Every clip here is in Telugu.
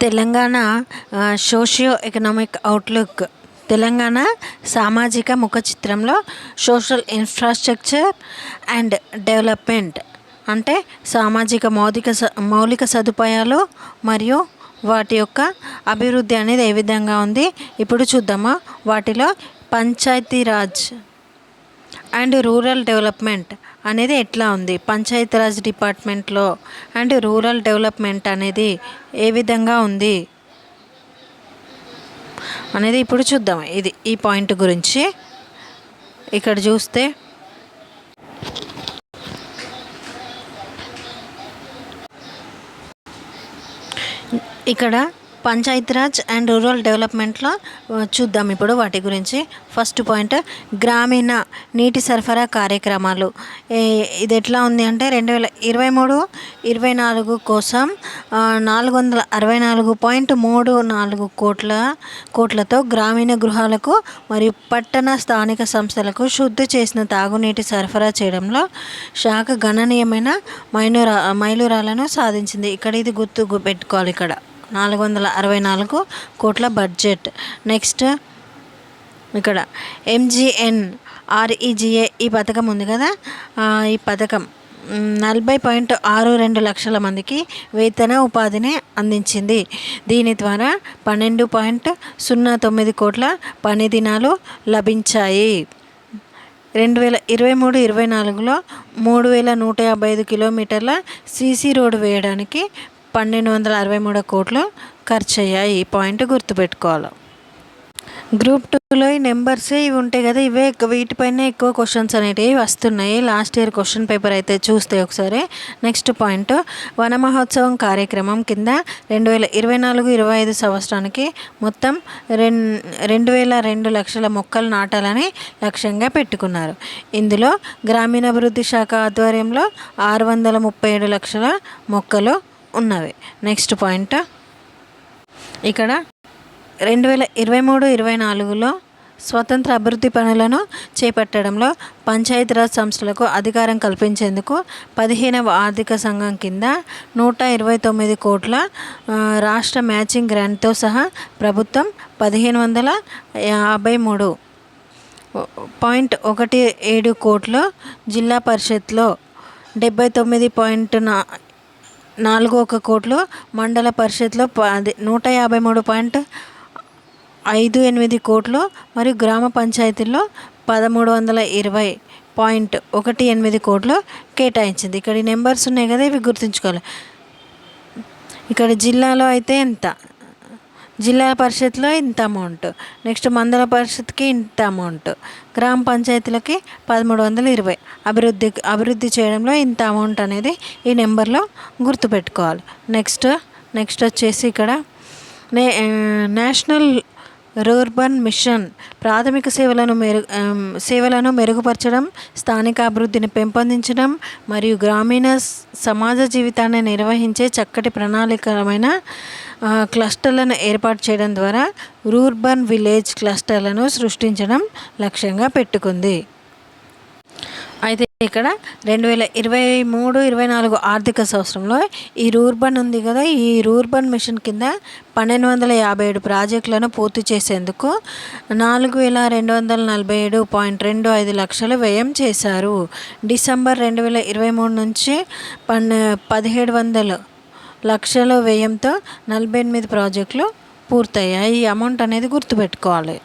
Telangana socio economic outlook Telangana సామాజిక ముఖ చిత్రంలో సోషల్ ఇన్ఫ్రాస్ట్రక్చర్ అండ్ డెవలప్మెంట్ అంటే సామాజిక మౌలిక స మౌలిక సదుపాయాలు మరియు వాటి యొక్క అభివృద్ధి అనేది ఏ విధంగా ఉంది? ఇప్పుడు చూద్దామా? వాటిలో పంచాయతీరాజ్ అండ్ రూరల్ డెవలప్మెంట్ అనేది ఎట్లా ఉంది? పంచాయతీరాజ్ డిపార్ట్మెంట్లో అండ్ రూరల్ డెవలప్మెంట్ అనేది ఏ విధంగా ఉంది? అనేది ఇప్పుడు చూద్దాం. ఇది ఈ పాయింట్ గురించి. ఇక్కడ చూస్తే ఇక్కడ పంచాయతీరాజ్ అండ్ రూరల్ డెవలప్మెంట్లో చూద్దాం ఇప్పుడు వాటి గురించి. ఫస్ట్ పాయింట్ గ్రామీణ నీటి సరఫరా కార్యక్రమాలు. ఇది ఎట్లా ఉంది అంటే రెండు వేల ఇరవై మూడు ఇరవై నాలుగు కోసం నాలుగు వందల అరవై నాలుగు పాయింట్ మూడు నాలుగు కోట్ల కోట్లతో గ్రామీణ గృహాలకు మరియు పట్టణ స్థానిక సంస్థలకు శుద్ధి చేసిన తాగునీటి సరఫరా చేయడంలో శాఖ గణనీయమైన మైనూరా మైలురాలను సాధించింది. ఇక్కడ ఇది గుర్తు పెట్టుకోవాలి ఇక్కడ. నాలుగు వందల అరవై నాలుగు కోట్ల బడ్జెట్. నెక్స్ట్ ఇక్కడ ఎంజిఎన్ ఆర్ఈజిఏ ఈ పథకం ఉంది కదా? ఈ పథకం నలభై పాయింట్ ఆరు రెండు లక్షల మందికి వేతన ఉపాధిని అందించింది. దీని ద్వారా పన్నెండు పాయింట్ సున్నా తొమ్మిది కోట్ల పని దినాలు లభించాయి. రెండు వేల ఇరవై మూడు ఇరవై నాలుగులో మూడు వేల నూట యాభై ఐదు కిలోమీటర్ల సీసీ రోడ్డు వేయడానికి పన్నెండు వందల అరవై మూడు కోట్లు ఖర్చు అయ్యాయి ఈ పాయింట్ గుర్తుపెట్టుకోవాలి. గ్రూప్ టూలో ఈ నెంబర్స్ ఇవి ఉంటాయి కదా ఇవే వీటిపైనే ఎక్కువ క్వశ్చన్స్ అనేటివి వస్తున్నాయి. లాస్ట్ ఇయర్ క్వశ్చన్ పేపర్ అయితే చూస్తే ఒకసారి. నెక్స్ట్ పాయింట్ వన మహోత్సవం కార్యక్రమం కింద రెండు వేల ఇరవై నాలుగు ఇరవై ఐదు సంవత్సరానికి మొత్తం రెం రెండు వేల రెండు లక్షల మొక్కలు నాటాలని లక్ష్యంగా పెట్టుకున్నారు. ఇందులో గ్రామీణాభివృద్ధి శాఖ ఆధ్వర్యంలో ఆరు వందల ముప్పై ఏడు లక్షల మొక్కలు ఉన్నవి. నెక్స్ట్ పాయింట్ ఇక్కడ రెండు వేల ఇరవై మూడు ఇరవై నాలుగులో స్వతంత్ర అభివృద్ధి పనులను చేపట్టడంలో పంచాయతీరాజ్ సంస్థలకు అధికారం కల్పించేందుకు పదిహేనవ ఆర్థిక సంఘం కింద నూట ఇరవై తొమ్మిది కోట్ల రాష్ట్ర మ్యాచింగ్ గ్రాంట్తో సహా ప్రభుత్వం పదిహేను వందల యాభై మూడు. పాయింట్ ఒకటి ఏడు కోట్లు జిల్లా పరిషత్లో డెబ్బై తొమ్మిది పాయింట్ నా నాలుగు ఒక కోట్లు మండల పరిషత్లో అదే నూట యాభై మూడు పాయింట్ ఐదు ఎనిమిది కోట్లు మరియు గ్రామ పంచాయతీల్లో పదమూడు వందల ఇరవై పాయింట్ ఒకటి ఎనిమిది కోట్లు కేటాయించింది. ఇక్కడ ఈ నెంబర్స్ ఉన్నాయి కదా ఇవి గుర్తుంచుకోవాలి. ఇక్కడ జిల్లాలో అయితే ఎంత? జిల్లా పరిషత్లో ఇంత అమౌంట్ నెక్స్ట్ మండల పరిషత్కి ఇంత అమౌంట్ గ్రామ పంచాయతీలకి పదమూడు వందల ఇరవై. అభివృద్ధి అభివృద్ధి చేయడంలో ఇంత అమౌంట్ అనేది ఈ నెంబర్లో గుర్తుపెట్టుకోవాలి. నెక్స్ట్ నెక్స్ట్ వచ్చేసి ఇక్కడ నే నేషనల్ రూర్బన్ మిషన్ ప్రాథమిక సేవలను మెరు సేవలను మెరుగుపరచడం స్థానిక అభివృద్ధిని పెంపొందించడం మరియు గ్రామీణ సమాజ జీవితాన్ని నిర్వహించే చక్కటి ప్రణాళికమైన క్లస్టర్లను ఏర్పాటు చేయడం ద్వారా రూర్బన్ విలేజ్ క్లస్టర్లను సృష్టించడం లక్ష్యంగా పెట్టుకుంది. అయితే ఇక్కడ రెండు వేల ఇరవై మూడు ఇరవై నాలుగు ఆర్థిక సంవత్సరంలో ఈ రూర్బన్ ఉంది కదా ఈ రూర్బన్ మిషన్ కింద పన్నెండు వందల యాభై ఏడు ప్రాజెక్టులను పూర్తి చేసేందుకు నాలుగు వేల రెండు వందల నలభై ఏడు పాయింట్ రెండు ఐదు లక్షలు వ్యయం చేశారు. డిసెంబర్ రెండు వేల ఇరవై మూడు నుంచి పన్ను పదిహేడు వందలు లక్షల వ్యయంతో నలభై ఎనిమిది ప్రాజెక్టులు పూర్తయ్యాయి. ఈ అమౌంట్ అనేది గుర్తుపెట్టుకోవాలి.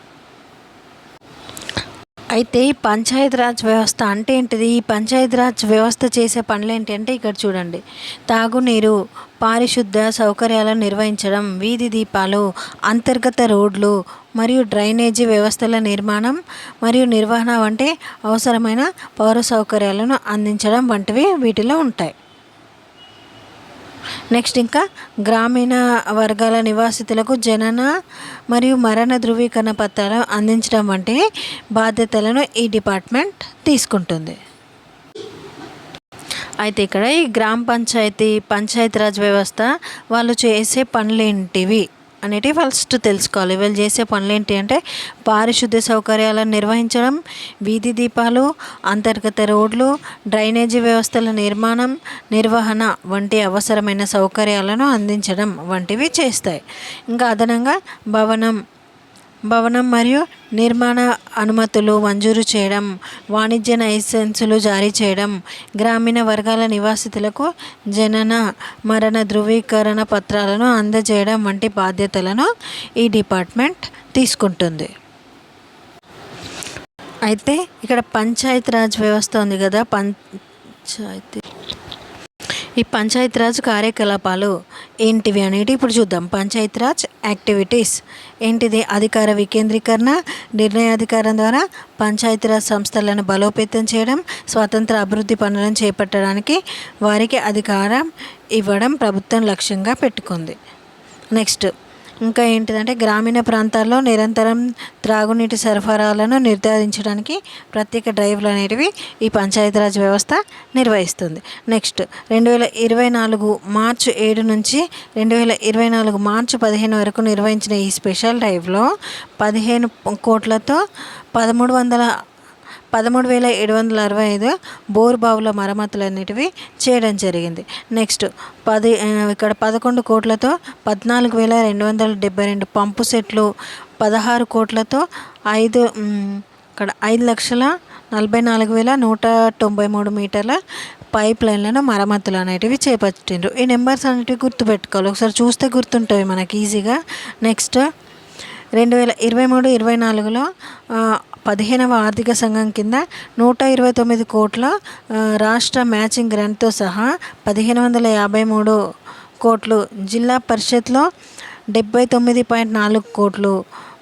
అయితే ఈ పంచాయతీరాజ్ వ్యవస్థ అంటే ఏంటిది? ఈ పంచాయతీరాజ్ వ్యవస్థ చేసే పనులు ఏంటంటే ఇక్కడ చూడండి. తాగునీరు పారిశుద్ధ సౌకర్యాలను నిర్వహించడం వీధి దీపాలు అంతర్గత రోడ్లు మరియు డ్రైనేజీ వ్యవస్థల నిర్మాణం మరియు నిర్వహణ వంటి అవసరమైన పౌర సౌకర్యాలను అందించడం వంటివి వీటిలో ఉంటాయి. నెక్స్ట్ ఇంకా గ్రామీణ వర్గాల నివాసితులకు జనన మరియు మరణ ధృవీకరణ పత్రాలు అందించడం వంటి బాధ్యతలను ఈ డిపార్ట్మెంట్ తీసుకుంటుంది. అయితే ఇక్కడ ఈ గ్రామ పంచాయతీ పంచాయతీరాజ్ వ్యవస్థ వాళ్ళు చేసే పనులేంటివి? అనేటివి ఫస్ట్ తెలుసుకోవాలి. వీళ్ళు చేసే పనులు ఏంటి అంటే పారిశుద్ధ్య సౌకర్యాలను నిర్వహించడం వీధి దీపాలు అంతర్గత రోడ్లు డ్రైనేజీ వ్యవస్థల నిర్మాణం నిర్వహణ వంటి అవసరమైన సౌకర్యాలను అందించడం వంటివి చేస్తాయి. ఇంకా అదనంగా భవనం భవనం మరియు నిర్మాణ అనుమతులు మంజూరు చేయడం వాణిజ్య లైసెన్సులు జారీ చేయడం గ్రామీణ వర్గాల నివాసితులకు జనన మరణ ధృవీకరణ పత్రాలను అందజేయడం వంటి బాధ్యతలను ఈ డిపార్ట్మెంట్ తీసుకుంటుంది. అయితే ఇక్కడ పంచాయత్ రాజ్ వ్యవస్థ ఉంది కదా పంచాయతీ ఈ పంచాయతీరాజ్ కార్యకలాపాలు ఏంటివి అనేది ఇప్పుడు చూద్దాం. పంచాయత్ రాజ్ యాక్టివిటీస్ ఏంటిది? అధికార వికేంద్రీకరణ నిర్ణయాధికారం ద్వారా పంచాయతీరాజ్ సంస్థలను బలోపేతం చేయడం స్వతంత్ర అభివృద్ధి పనులను చేపట్టడానికి వారికి అధికారం ఇవ్వడం ప్రభుత్వం లక్ష్యంగా పెట్టుకుంది. నెక్స్ట్ ఇంకా ఏంటిదంటే గ్రామీణ ప్రాంతాల్లో నిరంతరం త్రాగునీటి సరఫరాలను నిర్ధారించడానికి ప్రత్యేక డ్రైవ్లు అనేటివి ఈ పంచాయతీరాజ్ వ్యవస్థ నిర్వహిస్తుంది. నెక్స్ట్ రెండు వేల ఇరవై నాలుగు మార్చి ఏడు నుంచి రెండు వేల ఇరవై నాలుగు మార్చి పదిహేను వరకు నిర్వహించిన ఈ స్పెషల్ డ్రైవ్లో పదిహేను కోట్లతో పదమూడు వందల పదమూడు వేల ఏడు వందల అరవై ఐదు బోర్ బావుల మరమ్మతులు అనేటివి చేయడం జరిగింది. నెక్స్ట్ పది ఇక్కడ పదకొండు కోట్లతో పద్నాలుగు వేల రెండు వందల డెబ్బై రెండు పంపు సెట్లు పదహారు కోట్లతో ఐదు ఇక్కడ ఐదు లక్షల నలభై నాలుగు వేల నూట తొంభై మూడు మీటర్ల పైప్ లైన్లను మరమ్మతులు అనేటివి చేపట్టిండ్రు. ఈ నెంబర్స్ అనేటివి గుర్తుపెట్టుకోవాలి. ఒకసారి చూస్తే గుర్తుంటాయి మనకి ఈజీగా. నెక్స్ట్ రెండు వేల ఇరవై మూడు ఇరవై నాలుగులో పదిహేనవ ఆర్థిక సంఘం కింద నూట ఇరవై తొమ్మిది కోట్ల రాష్ట్ర మ్యాచింగ్ గ్రాంట్తో సహా పదిహేను వందల యాభై మూడు కోట్లు జిల్లా పరిషత్లో డెబ్బై తొమ్మిది పాయింట్ నాలుగు కోట్లు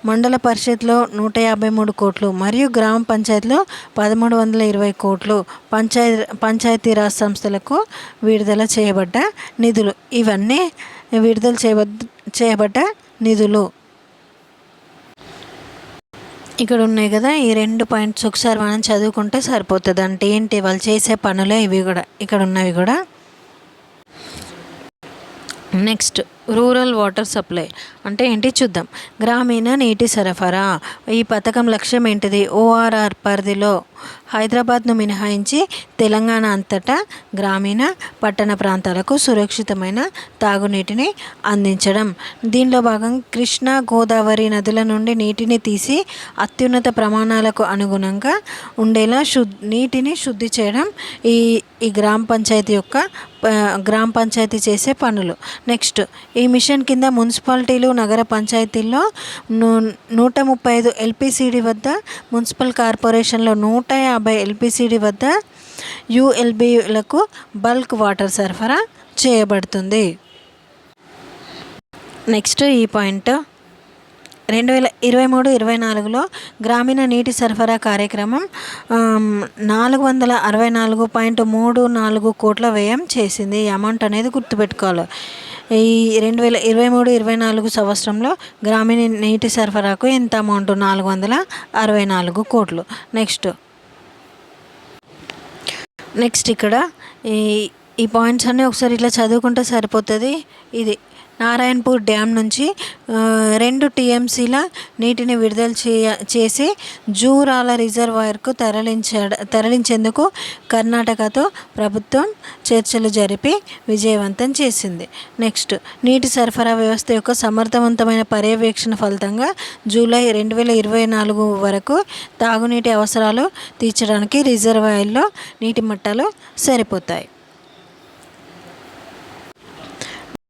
మండల పరిషత్లో నూట యాభై మూడు కోట్లు మరియు గ్రామ పంచాయతీలో పదమూడు వందల ఇరవై కోట్లు పంచాయతీ పంచాయతీరాజ్ సంస్థలకు విడుదల చేయబడ్డ నిధులు. ఇవన్నీ విడుదల చేయబడ్ చేయబడ్డ నిధులు. ఇక్కడ ఉన్నాయి కదా ఈ రెండు పాయింట్స్ ఒకసారి మనం చదువుకుంటే సరిపోతుంది అంటే ఏంటి? వాళ్ళు చేసే పనులే ఇవి కూడా ఇక్కడ ఉన్నవి కూడా. నెక్స్ట్. Rural water supply. అంటే ఏంటి చూద్దాం. గ్రామీణ నీటి సరఫరా. ఈ పథకం లక్ష్యం ఏంటిది? ఓఆర్ఆర్ పరిధిలో హైదరాబాద్ను మినహాయించి తెలంగాణ అంతటా గ్రామీణ పట్టణ ప్రాంతాలకు సురక్షితమైన తాగునీటిని అందించడం. దీనిలో భాగం కృష్ణా గోదావరి నదుల నుండి నీటిని తీసి అత్యున్నత ప్రమాణాలకు అనుగుణంగా ఉండేలా శు నీటిని శుద్ధి చేయడం ఈ ఈ గ్రామ పంచాయతీ యొక్క గ్రామ పంచాయతీ చేసే పనులు. నెక్స్ట్ ఈ ఈ మిషన్ కింద మున్సిపాలిటీలు నగర పంచాయతీల్లో నూట ముప్పై ఐదు ఎల్పిసిడి వద్ద మున్సిపల్ కార్పొరేషన్లో నూట యాభై ఎల్పిసిడి వద్ద యుఎల్బిలకు బల్క్ వాటర్ సరఫరా చేయబడుతుంది. నెక్స్ట్ ఈ పాయింట్. రెండు వేల ఇరవై మూడు ఇరవై నాలుగులో గ్రామీణ నీటి సరఫరా కార్యక్రమం నాలుగు వందల అరవై నాలుగు పాయింట్ మూడు నాలుగు కోట్ల వ్యయం చేసింది. ఈ అమౌంట్ అనేది గుర్తుపెట్టుకోవాలి. ఈ రెండు వేల ఇరవై మూడు ఇరవై నాలుగు సంవత్సరంలో గ్రామీణ నీటి సరఫరాకు ఎంత అమౌంట్ నాలుగు వందల అరవై నాలుగు కోట్లు. నెక్స్ట్ నెక్స్ట్ ఇక్కడ ఈ ఈ పాయింట్స్ అన్నీ ఒకసారి ఇట్లా చదువుకుంటే సరిపోతుంది. ఇది నారాయణపూర్ డ్యామ్ నుంచి రెండు టీఎంసీల నీటిని విడుదల చేయ చేసి జూరాల రిజర్వాయర్కు తరలించడ తరలించేందుకు కర్ణాటకతో ప్రభుత్వం చర్చలు జరిపి విజయవంతం చేసింది. నెక్స్ట్ నీటి సరఫరా వ్యవస్థ యొక్క సమర్థవంతమైన పర్యవేక్షణ ఫలితంగా జూలై రెండు వేల ఇరవై నాలుగు వరకు తాగునీటి అవసరాలు తీర్చడానికి రిజర్వాయర్లో నీటి మట్టాలు సరిపోతాయి.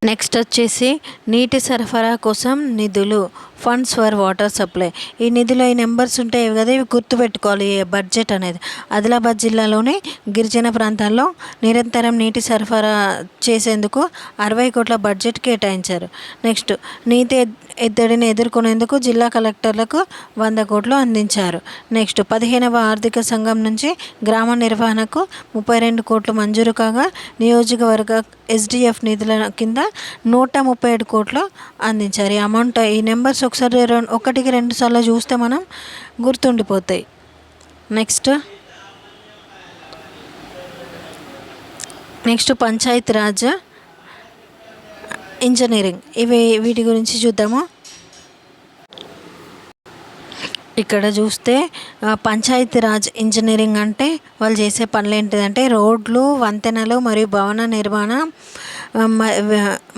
నెక్స్ట్ వచ్చేసి నీటి సరఫరా కోసం నిధులు. Funds for water supply. ఈ నిధిలో ఈ నెంబర్స్ ఉంటాయి కదా ఇవి గుర్తుపెట్టుకోవాలి బడ్జెట్ అనేది. ఆదిలాబాద్ జిల్లాలోని గిరిజన ప్రాంతాల్లో నిరంతరం నీటి సరఫరా చేసేందుకు అరవై కోట్ల బడ్జెట్ కేటాయించారు. నెక్స్ట్ నీతి ఎద్దడిని ఎదుర్కొనేందుకు జిల్లా కలెక్టర్లకు వంద కోట్లు అందించారు. నెక్స్ట్ పదిహేనవ ఆర్థిక సంఘం నుంచి గ్రామ నిర్వహణకు ముప్పై రెండు కోట్లు మంజూరు కాగా నియోజకవర్గ ఎస్డిఎఫ్ నిధుల కింద నూట ముప్పై ఏడు కోట్లు అందించారు. ఈ అమౌంట్ ఈ నెంబర్స్ ఒకసారి ఒకటికి రెండు సార్లు చూస్తే మనం గుర్తుండిపోతాయి. Next next Panchayat Raj engineering. ఇవి వీటి గురించి చూద్దాము. ఇక్కడ చూస్తే పంచాయతీ పంచాయతీరాజ్ ఇంజనీరింగ్ అంటే వాళ్ళు చేసే పనులు ఏంటిదంటే రోడ్లు వంతెనలు మరియు భవన నిర్మాణం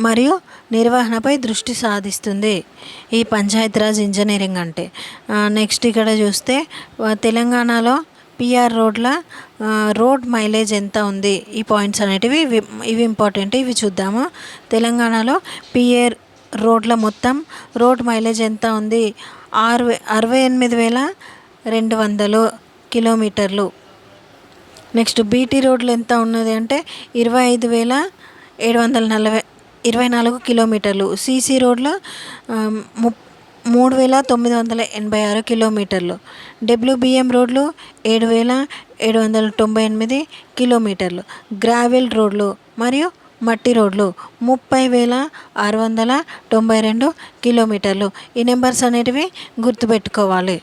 మరియు నిర్వహణపై దృష్టి సాధిస్తుంది. ఈ పంచాయతీరాజ్ ఇంజనీరింగ్ అంటే. నెక్స్ట్ ఇక్కడ చూస్తే తెలంగాణలో పిఆర్ రోడ్ల రోడ్ మైలేజ్ ఎంత ఉంది? ఈ పాయింట్స్ అనేటివి ఇవి ఇవి ఇంపార్టెంట్ ఇవి చూద్దాము. తెలంగాణలో పిఆర్ రోడ్ల మొత్తం రోడ్ మైలేజ్ ఎంత ఉంది? ఆరు అరవై ఎనిమిది వేల రెండు వందలు కిలోమీటర్లు. నెక్స్ట్ బీటీ రోడ్లు ఎంత ఉన్నది అంటే ఇరవై ఐదు వేల ఏడు వందల నలభై ఇరవై నాలుగు కిలోమీటర్లు. సీసీ రోడ్లు ము మూడు వేల తొమ్మిది వందల ఎనభై ఆరు కిలోమీటర్లు. డబ్ల్యూబిఎం రోడ్లు ఏడు వేల ఏడు వందల తొంభై ఎనిమిది కిలోమీటర్లు. గ్రావెల్ రోడ్లు మరియు మట్టి రోడ్లు ముప్పై వేల ఆరు వందల తొంభై రెండు కిలోమీటర్లు. ఈ నెంబర్స్ అనేటివి గుర్తుపెట్టుకోవాలి.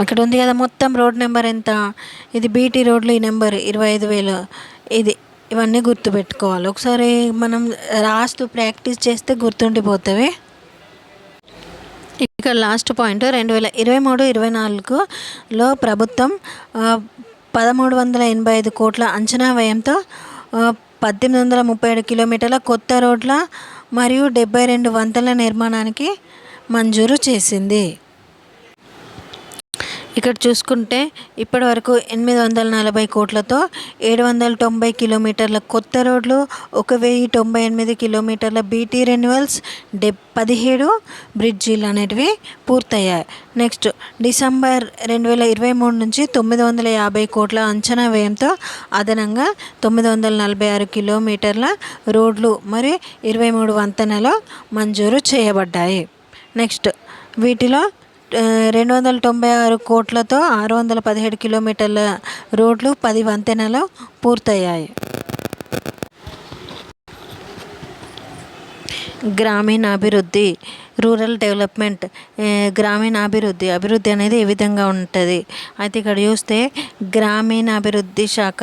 ఇక్కడ ఉంది కదా మొత్తం రోడ్ నెంబర్ ఎంత? ఇది బీటీ రోడ్లు ఈ నెంబర్ ఇరవై ఐదు వేలు. ఇది ఇవన్నీ గుర్తుపెట్టుకోవాలి. ఒకసారి మనం రాస్తూ ప్రాక్టీస్ చేస్తే గుర్తుండిపోతాయి ఇక లాస్ట్ పాయింట్. రెండు వేల ఇరవై మూడు ఇరవై నాలుగులో ప్రభుత్వం పదమూడు వందల ఎనభై ఐదు కోట్ల అంచనా వ్యయంతో పద్దెనిమిది వందల ముప్పై ఏడు కిలోమీటర్ల కొత్త రోడ్ల మరియు డెబ్బై రెండు వంతెల నిర్మాణానికి మంజూరు చేసింది. ఇక్కడ చూసుకుంటే ఇప్పటి వరకు ఎనిమిది వందల నలభై కోట్లతో ఏడు వందల తొంభై కిలోమీటర్ల కొత్త రోడ్లు ఒక వెయ్యి తొంభై ఎనిమిది కిలోమీటర్ల బీటీ రెన్యువల్స్ డె పదిహేడు బ్రిడ్జీలు అనేటివి పూర్తయ్యాయి. నెక్స్ట్ డిసెంబర్ రెండు వేల ఇరవై మూడు నుంచి తొమ్మిది వందల యాభై కోట్ల అంచనా వ్యయంతో అదనంగా తొమ్మిది వందల నలభై ఆరు కిలోమీటర్ల రోడ్లు మరియు ఇరవై మూడు వంతెనలు మంజూరు చేయబడ్డాయి. నెక్స్ట్ వీటిలో రెండు వందల తొంభై ఆరు కోట్లతో ఆరు వందల పదిహేడు కిలోమీటర్ల రోడ్లు పది వంతెనలు పూర్తయ్యాయి. గ్రామీణాభివృద్ధి రూరల్ డెవలప్మెంట్ గ్రామీణాభివృద్ధి అభివృద్ధి అనేది ఏ విధంగా ఉంటుంది? అయితే ఇక్కడ చూస్తే గ్రామీణాభివృద్ధి శాఖ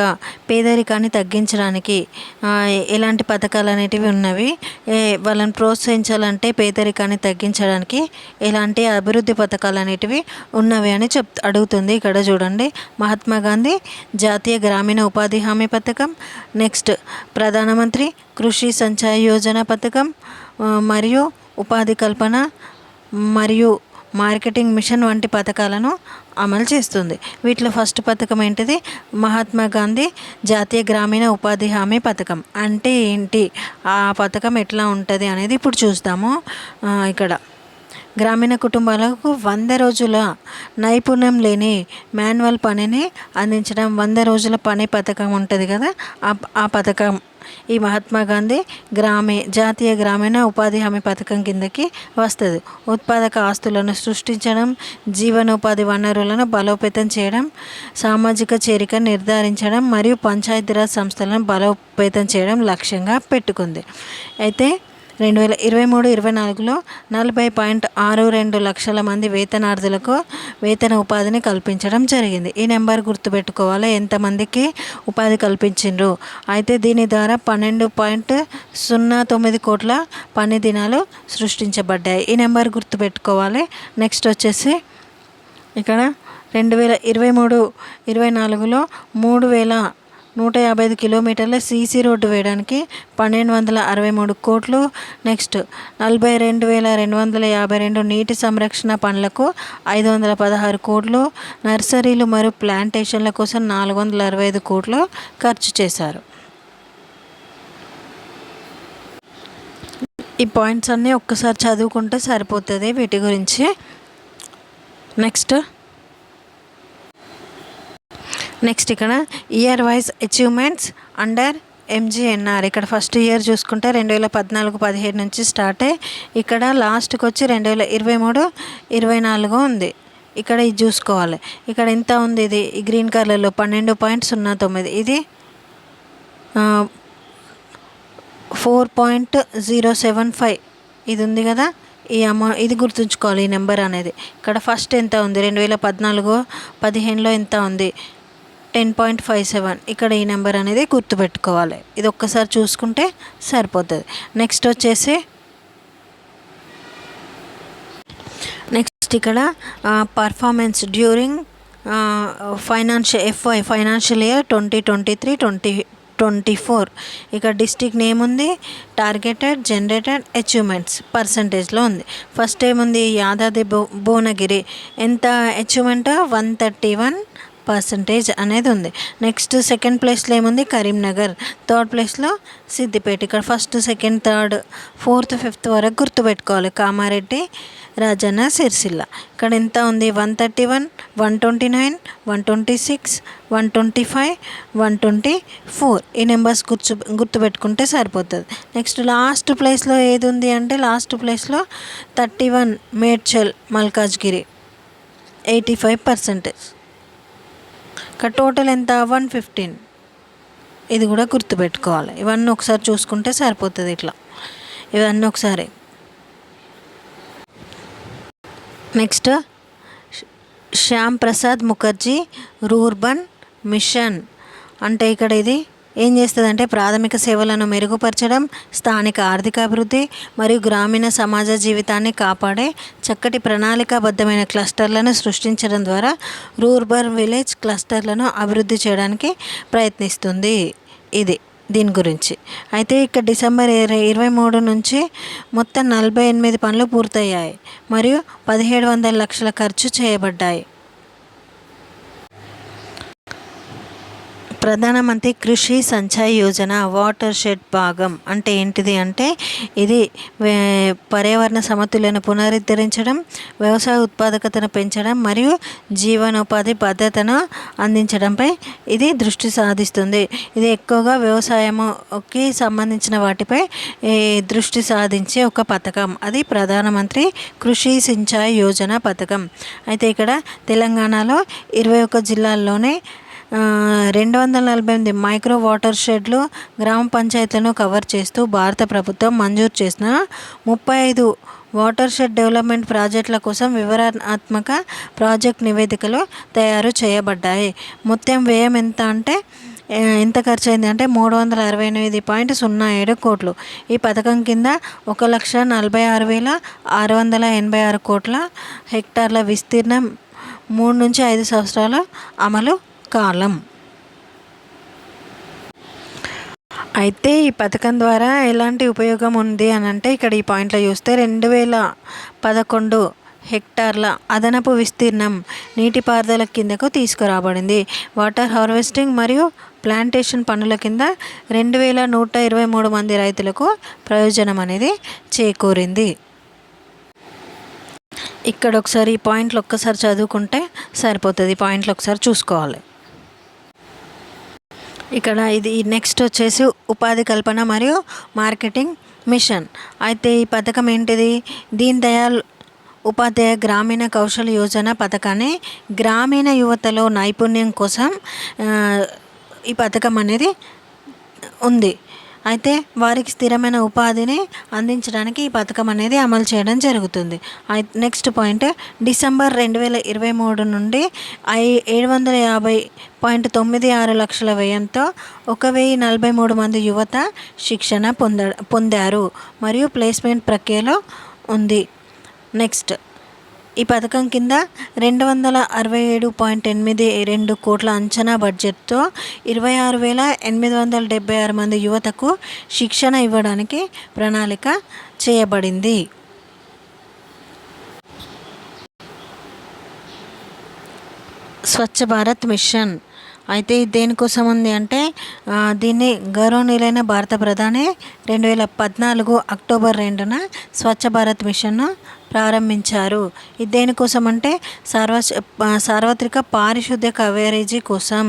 పేదరికాన్ని తగ్గించడానికి ఎలాంటి పథకాలు అనేటివి ఉన్నవి వాళ్ళని ప్రోత్సహించాలంటే పేదరికాన్ని తగ్గించడానికి ఎలాంటి అభివృద్ధి పథకాలు అనేటివి ఉన్నవి అని చెప్ అడుగుతుంది ఇక్కడ చూడండి. మహాత్మా గాంధీ జాతీయ గ్రామీణ ఉపాధి హామీ పథకం నెక్స్ట్ ప్రధానమంత్రి కృషి సంచాయ యోజన పథకం మరియు ఉపాధి కల్పన మరియు మార్కెటింగ్ మిషన్ వంటి పథకాలను అమలు చేస్తుంది. వీటిలో ఫస్ట్ పథకం ఏంటిది? మహాత్మా గాంధీ జాతీయ గ్రామీణ ఉపాధి హామీ పథకం. అంటే ఏంటి? ఆ పథకం ఎట్లా ఉంటుంది అనేది ఇప్పుడు చూస్తాము. ఇక్కడ. గ్రామీణ కుటుంబాలకు వంద రోజుల నైపుణ్యం లేని మాన్యువల్ పనిని అందించడం వంద రోజుల పని పథకం ఉంటుంది కదా? ఆ ఆ పథకం ఈ మహాత్మా గాంధీ గ్రామీ జాతీయ గ్రామీణ ఉపాధి హామీ పథకం కిందకి వస్తుంది. ఉత్పాదక ఆస్తులను సృష్టించడం జీవనోపాధి వనరులను బలోపేతం చేయడం సామాజిక చేరిక నిర్ధారించడం మరియు పంచాయతీరాజ్ సంస్థలను బలోపేతం చేయడం లక్ష్యంగా పెట్టుకుంది. అయితే రెండు వేల ఇరవై మూడు ఇరవై నాలుగులో నలభై పాయింట్ ఆరు రెండు లక్షల మంది వేతనార్థులకు వేతన ఉపాధిని కల్పించడం జరిగింది. ఈ నెంబర్ గుర్తుపెట్టుకోవాలి. ఎంతమందికి ఉపాధి కల్పించిండ్రు? అయితే దీని ద్వారా పన్నెండు పాయింట్ సున్నా తొమ్మిది కోట్ల పని దినాలు సృష్టించబడ్డాయి. ఈ నెంబర్ గుర్తుపెట్టుకోవాలి. నెక్స్ట్ వచ్చేసి ఇక్కడ రెండు వేల ఇరవై మూడు ఇరవై నాలుగులో మూడు వేల నూట యాభై ఐదు కిలోమీటర్ల సీసీ రోడ్డు వేయడానికి పన్నెండు వందల అరవై మూడు కోట్లు. నెక్స్ట్ నలభై రెండు వేల రెండు వందల యాభై రెండు నీటి సంరక్షణ పనులకు ఐదు వందల పదహారు కోట్లు. నర్సరీలు మరియు ప్లాంటేషన్ల కోసం నాలుగు వందల అరవై ఐదు కోట్లు ఖర్చు చేశారు. ఈ పాయింట్స్ అన్నీ ఒక్కసారి చదువుకుంటే సరిపోతుంది వీటి గురించి. నెక్స్ట్ నెక్స్ట్ ఇక్కడ year wise achievements under MGNR ఇక్కడ ఫస్ట్ ఇయర్ చూసుకుంటే రెండు వేల పద్నాలుగు పదిహేడు నుంచి స్టార్ట్ అయ్యి ఇక్కడ లాస్ట్కి వచ్చి రెండు వేల ఇరవై మూడు ఇరవై నాలుగు ఉంది. ఇక్కడ ఇది చూసుకోవాలి. ఇక్కడ ఎంత ఉంది ఇది. ఈ గ్రీన్ కలర్లో పన్నెండు పాయింట్ సున్నా తొమ్మిది. ఇది four point zero seven five ఇది ఉంది కదా? ఈ అమౌంట్ ఇది గుర్తుంచుకోవాలి ఈ నెంబర్ అనేది. ఇక్కడ ఫస్ట్ ఎంత ఉంది? రెండు వేల పద్నాలుగు పదిహేనులో ఎంత ఉంది? టెన్ పాయింట్ ఫైవ్ సెవెన్ ఇక్కడ ఈ నెంబర్ అనేది గుర్తుపెట్టుకోవాలి. ఇది ఒక్కసారి చూసుకుంటే సరిపోతుంది. నెక్స్ట్ వచ్చేసి నెక్స్ట్ ఇక్కడ performance during financial fi financial year twenty twenty three twenty twenty four ఇక డిస్టిక్ నేమ్ ఉంది టార్గెటెడ్ జనరేటెడ్ అచీవ్మెంట్స్ పర్సంటేజ్లో ఉంది. ఫస్ట్ ఏముంది? యాదాద్రి భు భువనగిరి. ఎంత achievement one thirty one percentage అనేది ఉంది. నెక్స్ట్ సెకండ్ ప్లేస్లో ఏముంది? కరీంనగర్. థర్డ్ ప్లేస్లో సిద్దిపేట. ఇక్కడ first second third fourth fifth వరకు గుర్తుపెట్టుకోవాలి కామారెడ్డి రాజన్న సిరిసిల్ల. ఇక్కడ ఎంత ఉంది? One thirty one one twenty nine one twenty six one twenty five one twenty four ఈ నెంబర్స్ గుర్తు గుర్తుపెట్టుకుంటే సరిపోతుంది. నెక్స్ట్ లాస్ట్ ప్లేస్లో ఏది ఉంది అంటే లాస్ట్ ప్లేస్లో thirty one Medchal Malkajgiri. Eighty five percentage ఇక్కడ టోటల్ ఎంత? One fifteen. ఇది కూడా గుర్తుపెట్టుకోవాలి. ఇవన్నీ ఒకసారి చూసుకుంటే సరిపోతుంది ఇట్లా. ఇవన్నీ ఒకసారి. Next Shyama Prasad Mukherjee rurban mission. అంటే ఇక్కడ ఇది ఏం చేస్తుందంటే ప్రాథమిక సేవలను మెరుగుపరచడం స్థానిక ఆర్థికాభివృద్ధి మరియు గ్రామీణ సమాజ జీవితాన్ని కాపాడే చక్కటి ప్రణాళికాబద్ధమైన క్లస్టర్లను సృష్టించడం ద్వారా రూర్బన్ విలేజ్ క్లస్టర్లను అభివృద్ధి చేయడానికి ప్రయత్నిస్తుంది. ఇది దీని గురించి. అయితే ఇక్కడ డిసెంబర్ ఇరవై ఇరవై మూడు నుంచి మొత్తం నలభై ఎనిమిది పనులు పూర్తయ్యాయి. మరియు పదిహేడు వందల లక్షల ఖర్చు చేయబడ్డాయి. ప్రధానమంత్రి కృషి సంచయ్ యోజన వాటర్ షెడ్ భాగం అంటే ఏంటిది అంటే ఇది పర్యావరణ సమతుల్యను పునరుద్ధరించడం వ్యవసాయ ఉత్పాదకతను పెంచడం మరియు జీవనోపాధి భద్రతను అందించడంపై ఇది దృష్టి సాధిస్తుంది. ఇది ఎక్కువగా వ్యవసాయముకి సంబంధించిన వాటిపై దృష్టి సాధించే ఒక పథకం. అది ప్రధానమంత్రి కృషి సించాయ్ యోజన పథకం. అయితే ఇక్కడ తెలంగాణలో ఇరవై ఒక్క జిల్లాల్లోనే రెండు వందల నలభై ఎనిమిది మైక్రో వాటర్ షెడ్లు గ్రామ పంచాయతీలను కవర్ చేస్తూ భారత ప్రభుత్వం మంజూరు చేసిన ముప్పై ఐదు వాటర్ షెడ్ డెవలప్మెంట్ ప్రాజెక్టుల కోసం వివరణాత్మక ప్రాజెక్ట్ నివేదికలు తయారు చేయబడ్డాయి. మొత్తం వ్యయం ఎంత అంటే ఎంత ఖర్చు అయింది అంటే మూడు వందల అరవై ఎనిమిది పాయింట్ సున్నా ఏడు కోట్లు. ఈ పథకం కింద ఒక లక్ష నలభై ఆరు వేల ఆరు వందల ఎనభై ఆరు కోట్ల హెక్టార్ల విస్తీర్ణం మూడు నుంచి ఐదు సంవత్సరాల అమలు కాలం. అయితే ఈ పథకం ద్వారా ఎలాంటి ఉపయోగం ఉంది అని అంటే ఇక్కడ ఈ పాయింట్లో చూస్తే రెండు వేల పదకొండు హెక్టార్ల అదనపు విస్తీర్ణం నీటిపారుదల కిందకు తీసుకురాబడింది. వాటర్ హార్వెస్టింగ్ మరియు ప్లాంటేషన్ పనుల కింద రెండు వేల నూట ఇరవై మూడు మంది రైతులకు ప్రయోజనం అనేది చేకూరింది. ఇక్కడ ఒకసారి ఈ పాయింట్లు ఒక్కసారి చదువుకుంటే సరిపోతుంది. ఈ పాయింట్లు ఒకసారి చూసుకోవాలి. ఇక్కడ ఇది నెక్స్ట్ వచ్చేసి ఉపాధి కల్పన మరియు మార్కెటింగ్ మిషన్ అయితే ఈ పథకం ఏంటిది? దీన్ దయాల్ ఉపాధ్యాయ గ్రామీణ కౌశల్ యోజన పథకాన్ని గ్రామీణ యువతలో నైపుణ్యం కోసం ఈ పథకం అనేది ఉంది. అయితే వారికి స్థిరమైన ఉపాధిని అందించడానికి ఈ పథకం అనేది అమలు చేయడం జరుగుతుంది. నెక్స్ట్ పాయింట్ డిసెంబర్ రెండు వేల ఇరవై మూడు నుండి ఐ ఏడు వందల యాభై పాయింట్ తొమ్మిది ఆరు లక్షల వ్యయంతో ఒక వెయ్యి నలభై మూడు మంది యువత శిక్షణ పొంద పొందారు. మరియు ప్లేస్మెంట్ ప్రక్రియలో ఉంది. నెక్స్ట్ ఈ పథకం కింద రెండు వందల అరవై ఏడు పాయింట్ ఎనిమిది రెండు కోట్ల అంచనా బడ్జెట్తో ఇరవై ఆరు వేల ఎనిమిది వందల డెబ్బై ఆరు మంది యువతకు శిక్షణ ఇవ్వడానికి ప్రణాళిక చేయబడింది. స్వచ్ఛ భారత్ మిషన్. అయితే ఇది దేనికోసం ఉంది అంటే దీన్ని గౌరవనీయులైన భారత ప్రధాని రెండు వేల పద్నాలుగు అక్టోబర్ రెండున స్వచ్ఛ భారత్ మిషన్ను ప్రారంభించారు. ఇది దేనికోసం అంటే సార్వ సార్వత్రిక పారిశుద్ధ్య కవరేజీ కోసం.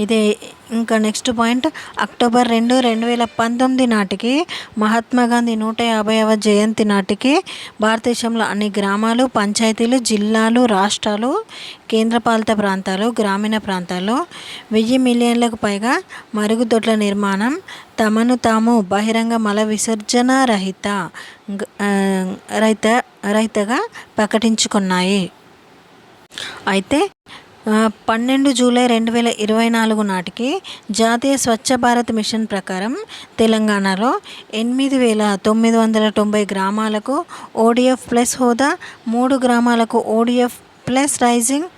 ఇది ఇంకా నెక్స్ట్ పాయింట్. అక్టోబర్ రెండు రెండు వేల పంతొమ్మిది నాటికి మహాత్మా గాంధీ నూట యాభైవ జయంతి నాటికి భారతదేశంలో అన్ని గ్రామాలు పంచాయతీలు జిల్లాలు రాష్ట్రాలు కేంద్రపాలిత ప్రాంతాలు గ్రామీణ ప్రాంతాల్లో వెయ్యి మిలియన్లకు పైగా మరుగుదొడ్ల నిర్మాణం తమను తాము బహిరంగ మల విసర్జన రహిత రైత రైతగా రహిత రహితగా ప్రకటించుకున్నాయి. అయితే పన్నెండు జూలై రెండు వేల ఇరవై నాలుగు నాటికి జాతీయ స్వచ్ఛ భారత్ మిషన్ ప్రకారం తెలంగాణలో ఎనిమిది వేల తొమ్మిది వందల తొంభై గ్రామాలకు ఓడిఎఫ్ ప్లస్ హోదా మూడు గ్రామాలకు ఓడిఎఫ్ ప్లస్ రైజింగ్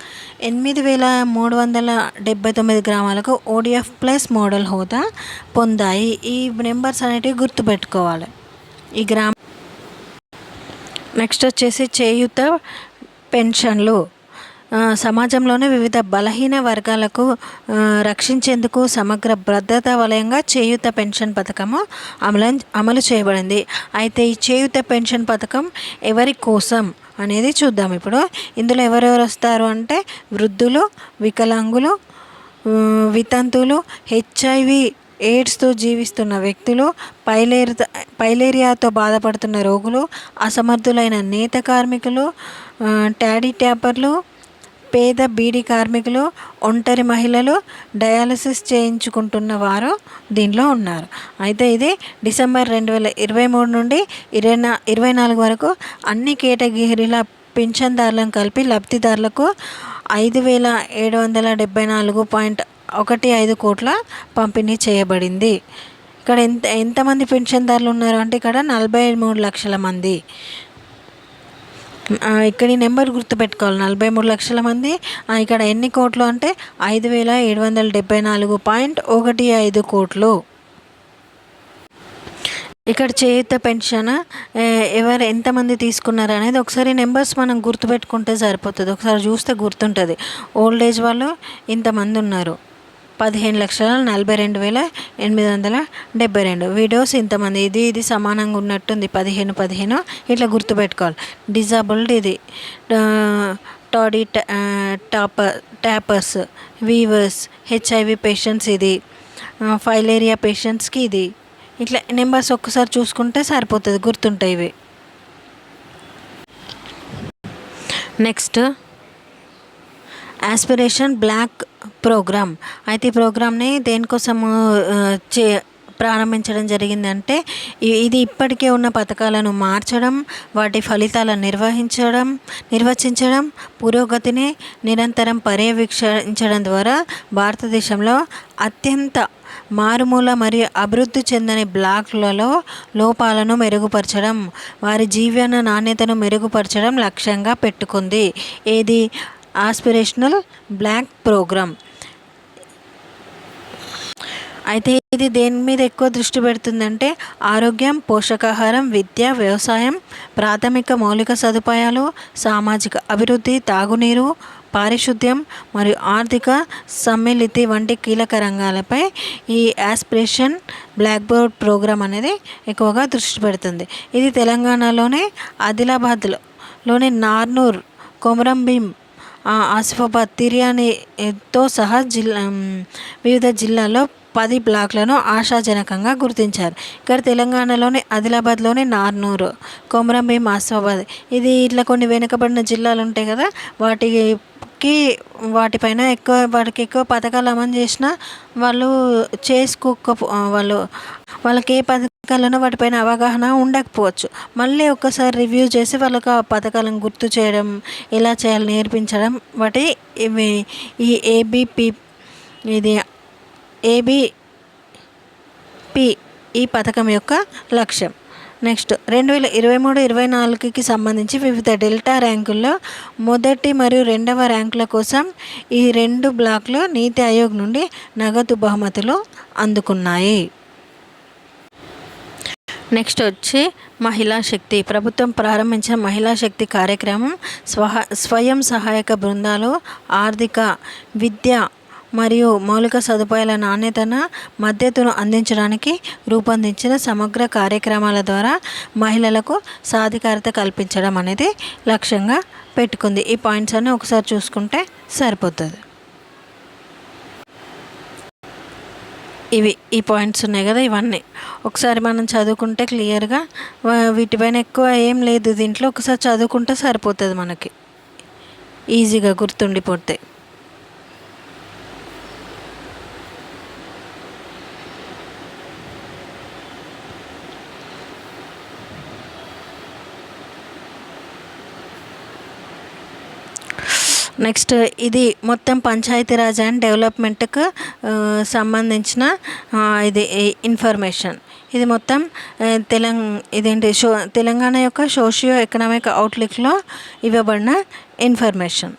ఎనిమిది వేల మూడు వందల డెబ్బై తొమ్మిది గ్రామాలకు ఓడిఎఫ్ ప్లస్ మోడల్ హోదా పొందాయి. ఈ నెంబర్స్ అనేటివి గుర్తుపెట్టుకోవాలి. ఈ గ్రామ నెక్స్ట్ వచ్చేసి చేయూత పెన్షన్లు. సమాజంలోని వివిధ బలహీన వర్గాలకు రక్షించేందుకు సమగ్ర భద్రతా వలయంగా చేయూత పెన్షన్ పథకము అమలు అమలు చేయబడింది. అయితే ఈ చేయూత పెన్షన్ పథకం ఎవరి కోసం అనేది చూద్దాం ఇప్పుడు. ఇందులో ఎవరెవరు వస్తారు అంటే వృద్ధులు వికలాంగులు వితంతులు హెచ్ఐవి ఎయిడ్స్తో జీవిస్తున్న వ్యక్తులు పైలేరి పైలేరియాతో బాధపడుతున్న రోగులు అసమర్థులైన నేత కార్మికులు ట్యాడీ ట్యాపర్లు పేద బీడీ కార్మికులు ఒంటరి మహిళలు డయాలసిస్ చేయించుకుంటున్న వారు దీనిలో ఉన్నారు. అయితే ఇది డిసెంబర్ రెండు వేల ఇరవై మూడు నుండి ఇరవై నా ఇరవై నాలుగు వరకు అన్ని కేటగిరీల పింఛన్దారులను కలిపి లబ్ధిదారులకు ఐదు వేల ఏడు వందల డెబ్బై నాలుగు పాయింట్ ఒకటి ఐదు కోట్ల పంపిణీ చేయబడింది. ఇక్కడ ఎంత ఎంతమంది పెన్షన్దారులు ఉన్నారు అంటే ఇక్కడ నలభై మూడు లక్షల మంది. ఇక్కడ ఈ నెంబర్ గుర్తుపెట్టుకోవాలి. నలభై మూడు లక్షల మంది. ఇక్కడ ఎన్ని కోట్లు అంటే ఐదు వేల ఏడు వందల డెబ్బై నాలుగు పాయింట్ ఒకటి ఐదు కోట్లు. ఇక్కడ చేయుత పెన్షన్? ఎవరు ఎంతమంది తీసుకున్నారు అనేది ఒకసారి నెంబర్స్ మనం గుర్తుపెట్టుకుంటే సరిపోతుంది. ఒకసారి చూస్తే గుర్తుంటుంది. ఓల్డ్ ఏజ్ వాళ్ళు ఇంతమంది ఉన్నారు. పదిహేను లక్షల నలభై రెండు వేల ఎనిమిది వందల డెబ్బై రెండు. విడోస్ ఇంతమంది. ఇది ఇది సమానంగా ఉన్నట్టుంది. పదిహేను పదిహేను. ఇట్లా గుర్తుపెట్టుకోవాలి. డిజాబుల్డ్ ఇది. టాడీ టా- tapper tappers weavers HIV patients ఇది. ఫైలేరియా పేషెంట్స్కి ఇది. ఇట్లా నెంబర్స్ ఒక్కసారి చూసుకుంటే సరిపోతుంది. గుర్తుంటాయి ఇవి. నెక్స్ట్ ఆస్పిరేషన్ బ్లాక్ ప్రోగ్రామ్ అయితే ఈ ప్రోగ్రామ్ని దేనికోసము చే ప్రారంభించడం జరిగిందంటే ఇది ఇప్పటికే ఉన్న పథకాలను మార్చడం వాటి ఫలితాలను నిర్వహించడం నిర్వచించడం పురోగతిని నిరంతరం పర్యవేక్షించడం ద్వారా భారతదేశంలో అత్యంత మారుమూల మరియు అభివృద్ధి చెందని బ్లాక్లలో లోపాలను మెరుగుపరచడం వారి జీవన నాణ్యతను మెరుగుపరచడం లక్ష్యంగా పెట్టుకుంది. ఏది? Aspirational block programme. అయితే ఇది దేని మీద ఎక్కువ దృష్టి పెడుతుందంటే ఆరోగ్యం పోషకాహారం విద్య వ్యవసాయం ప్రాథమిక మౌలిక సదుపాయాలు సామాజిక అభివృద్ధి తాగునీరు పారిశుద్ధ్యం మరియు ఆర్థిక సమ్మిళితి వంటి కీలక రంగాలపై ఈ ఆస్పిరేషన్ బ్లాక్ బోర్డ్ ప్రోగ్రామ్ అనేది ఎక్కువగా దృష్టి పెడుతుంది. ఇది తెలంగాణలోనే ఆదిలాబాద్లో లోని నార్నూర్ కొమరంభీం ఆసిఫాబాద్ తిర్యానీతో సహా జిల్లా వివిధ జిల్లాలో పది బ్లాక్లను ఆశాజనకంగా గుర్తించారు. ఇక్కడ తెలంగాణలోని ఆదిలాబాద్లోని నార్నూరు కొమరంభీం ఆసిఫాబాద్. ఇది ఇట్లా కొన్ని వెనుకబడిన జిల్లాలు ఉంటాయి కదా వాటికి వాటిపైన ఎక్కువ వాటికి ఎక్కువ పథకాలు అమలు చేసినా వాళ్ళు చేసుకోక వాళ్ళు వాళ్ళకి ఏ పథకాలను వాటిపైన అవగాహన ఉండకపోవచ్చు. మళ్ళీ ఒక్కసారి రివ్యూ చేసి వాళ్ళకి ఆ పథకాలను గుర్తు చేయడం ఎలా చేయాలి నేర్పించడం వాటి ఇవి ఈ ఏబిపి ఇది ఏబిపి ఈ పథకం యొక్క లక్ష్యం. నెక్స్ట్ రెండు వేల ఇరవై మూడు ఇరవై నాలుగుకి సంబంధించి వివిధ డెల్టా ర్యాంకుల్లో మొదటి మరియు రెండవ ర్యాంకుల కోసం ఈ రెండు బ్లాక్లు నీతి ఆయోగ్ నుండి నగదు బహుమతులు అందుకున్నాయి. నెక్స్ట్ వచ్చి మహిళా శక్తి. ప్రభుత్వం ప్రారంభించిన మహిళా శక్తి కార్యక్రమం స్వహ స్వయం సహాయక బృందాలు ఆర్థిక విద్య మరియు మౌలిక సదుపాయాల నాణ్యతను మద్దతును అందించడానికి రూపొందించిన సమగ్ర కార్యక్రమాల ద్వారా మహిళలకు సాధికారత కల్పించడం అనేది లక్ష్యంగా పెట్టుకుంది. ఈ పాయింట్స్ అన్ని ఒకసారి చూసుకుంటే సరిపోతుంది. ఇవి ఈ పాయింట్స్ ఉన్నాయి కదా ఇవన్నీ. ఒకసారి మనం చదువుకుంటే క్లియర్గా వీటిపైన ఎక్కువ ఏం లేదు. దీంట్లో ఒకసారి చదువుకుంటే సరిపోతుంది మనకి. ఈజీగా గుర్తుండిపోతాయి నెక్స్ట్ ఇది మొత్తం పంచాయతీరాజ్ అండ్ డెవలప్మెంట్కు సంబంధించిన ఇది ఇన్ఫర్మేషన్. ఇది మొత్తం తెలంగ ఇదేంటి షో తెలంగాణ యొక్క సోషియో ఎకనామిక్ అవుట్లుక్లో ఇవ్వబడిన ఇన్ఫర్మేషన్.